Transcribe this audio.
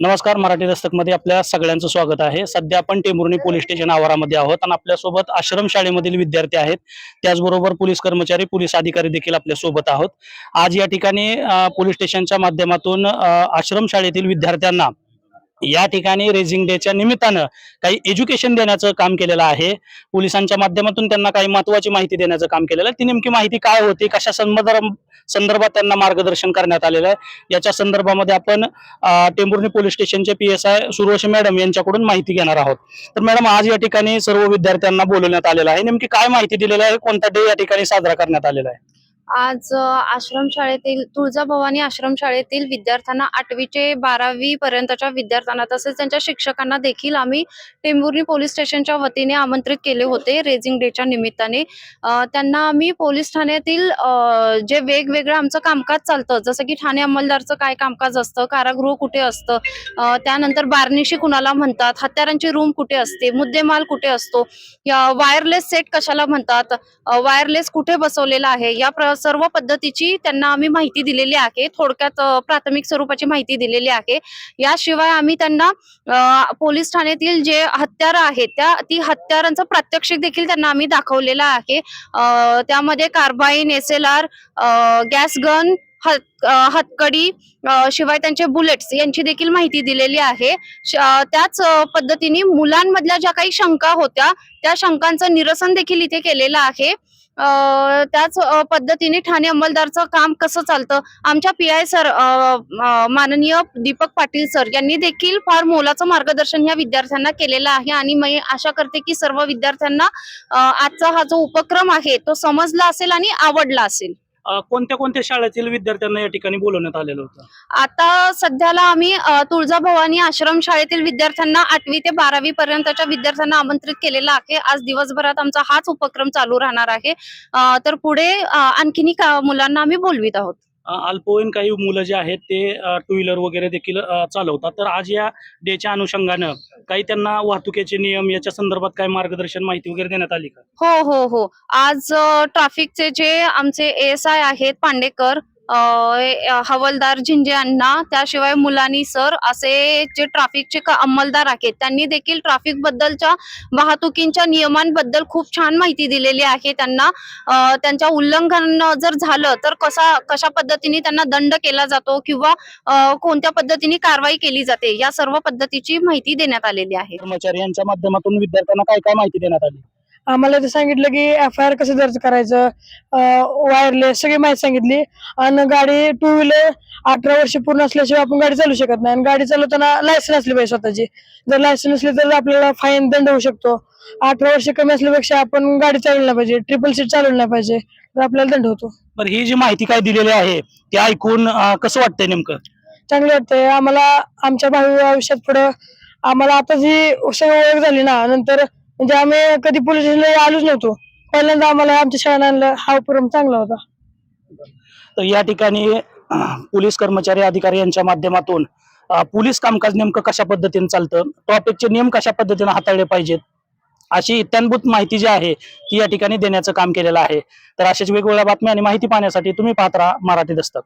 नमस्कार मराठी दस्तकमध्ये आपल्या सगळ्यांचं स्वागत आहे. सध्या आपण टेंभुर्णी पोलीस स्टेशन आवारामध्ये आहोत आणि आपल्यासोबत आश्रम शाळेमधील विद्यार्थी आहेत. त्याचबरोबर पोलीस कर्मचारी पोलीस अधिकारी देखील आपल्यासोबत आहोत. आज या ठिकाणी पोलीस स्टेशनच्या माध्यमातून आश्रम शाळेतील विद्यार्थ्यांना या ठिकाणी रेझिंग डेच्या निमित्तानं काही एज्युकेशन देण्याचं काम केलेलं आहे. पोलिसांच्या माध्यमातून त्यांना काही महत्वाची माहिती देण्याचं काम केलेलं आहे. ती नेमकी माहिती काय होती? कशा संदर्भ संदर्भात त्यांना मार्गदर्शन करण्यात आलेलं आहे? याच्या संदर्भामध्ये आपण टेंभुर्णी पोलीस स्टेशनचे P S I Suroshi madam यांच्याकडून माहिती घेणार आहोत. तर मॅडम आज या ठिकाणी सर्व विद्यार्थ्यांना बोलवण्यात आलेलं आहे. नेमकी काय माहिती दिलेली आहे? कोणता डे या ठिकाणी साजरा करण्यात आलेला आहे? आज आश्रमशाळेतील आश्रम शाळेतील तुळजाभवानी आश्रम शाळेतील विद्यार्थ्यांना आठवीचे बारावी पर्यंतच्या विद्यार्थ्यांना तसेच त्यांच्या शिक्षकांना देखील आम्ही टेंभुर्णी पोलीस स्टेशनच्या वतीने आमंत्रित केले होते रेझिंग डेच्या निमित्ताने. त्यांना आम्ही पोलीस ठाण्यातील जे वेगवेगळं आमचं कामकाज चालतं जसं की ठाणे अंमलदारचं काय कामकाज असतं कारागृह कुठे असतं त्यानंतर बार्निशी कुणाला म्हणतात हत्यारांची रूम कुठे असते मुद्देमाल कुठे असतो वायरलेस सेट कशाला म्हणतात वायरलेस कुठे बसवलेला आहे या प्र- सर्व पद्धतीची त्यांना आम्ही माहिती दिलेली आहे. थोडक्यात प्राथमिक स्वरूपाची माहिती दिलेली आहे. याशिवाय आम्ही त्यांना पोलीस ठाण्यातील जे हत्यार आहेत त्या ती हत्यारांचं प्रात्यक्षिक देखील त्यांना आम्ही दाखवलेलं आहे. त्यामध्ये carbine S L R gas gun हतकडी शिवाय त्यांचे बुलेट्स यांची देखील माहिती दिलेली आहे. श- त्याच पद्धतीने मुलांमधल्या ज्या काही शंका होत्या त्या शंकांचं निरसन देखील इथे केलेलं आहे. त्याच पद्धतीने ठाणे अंमलदारचं काम कसं चालतं? आमच्या पी आय सर माननीय दीपक पाटील सर यांनी देखील फार मोलाचं मार्गदर्शन या विद्यार्थ्यांना केलेलं आहे आणि मी आशा करते की सर्व विद्यार्थ्यांना आजचा हा जो उपक्रम आहे तो समजला असेल आणि आवडला असेल. कोणत्या कोणत्या शाळेतील विद्यार्थ्यांना या ठिकाणी बोलवण्यात आलेलं होतं? आता सध्याला आम्ही तुळजाभवानी आश्रम शाळेतील विद्यार्थ्यांना आठवी ते बारावी पर्यंतच्या विद्यार्थ्यांना आमंत्रित केलेलं आहे. आज दिवसभरात आमचा हाच उपक्रम चालू राहणार आहे. तर पुढे अ, आणखीनही मुलांना आम्ही बोलवित आहोत. अल्पवयीन काही मुलं जे आहेत ते टू व्हीलर वगैरे देखील चालवतात. तर आज या डेच्या अनुषंगानं काही त्यांना वाहतुकीचे नियम याच्या संदर्भात काही मार्गदर्शन माहिती वगैरे देण्यात आली का? हो हो हो. आज ट्राफिकचे ट्रॅफिकचे जे आमचे एस आय आहेत पांडेकर हवलदार झिंजे अण्णा त्याशिवाय मुलानी सर असे जे ट्राफिकचे अंमलदार आहेत त्यांनी देखील ट्रॅफिक बद्दलच्या वाहतुकींच्या नियमांबद्दल खूप छान माहिती दिलेली आहे त्यांना. त्यांच्या उल्लंघन जर झालं तर कसा कशा पद्धतीने त्यांना दंड केला जातो किंवा कोणत्या पद्धतीने कारवाई केली जाते या सर्व पद्धतीची माहिती देण्यात आलेली आहे. कर्मचारी यांच्या माध्यमातून विद्यार्थ्यांना काय काय माहिती देण्यात आली? आम्हाला ते सांगितलं की एफ आय आर कसं दर्ज करायचं? वायरलेस सगळी माहिती सांगितली. आणि गाडी टू व्हीलर अठरा वर्ष पूर्ण असल्याशिवाय आपण गाडी चालू शकत नाही. आणि गाडी चालवताना लायसन असली पाहिजे स्वतःची. जर लायसन नसली तर आपल्याला फाईन दंड होऊ शकतो. अठरा वर्ष कमी असल्यापेक्षा आपण गाडी चालवली नाही पाहिजे. ट्रिपल सीट चालवली नाही पाहिजे. तर आपल्याला दंड होतो. तर ही जी माहिती काय दिलेली आहे ती ऐकून कसं वाटतंय नेमकं? चांगलं वाटतंय. आम्हाला आमच्या भावी आयुष्यात पुढं आम्हाला आता जी सगळं ओळख झाली ना नंतर म्हणजे आम्ही कधी पोलीस स्टेशनला आलोच नव्हतो. पहिल्यांदा आम्हाला आमच्या शाळेला आणलं हा उपक्रम चांगला होता. तर या ठिकाणी पोलीस कर्मचारी अधिकारी यांच्या माध्यमातून पोलीस कामकाज नेमकं कशा पद्धतीने चालतं टॉपिकचे नियम कशा पद्धतीने हाताळले पाहिजेत अशी इत्यानभूत माहिती जी आहे ती या ठिकाणी देण्याचं काम केलेलं आहे. तर अशाच वेगवेगळ्या बातम्या आणि माहिती पाहण्यासाठी तुम्ही पाहत राहा मराठी दस्तक.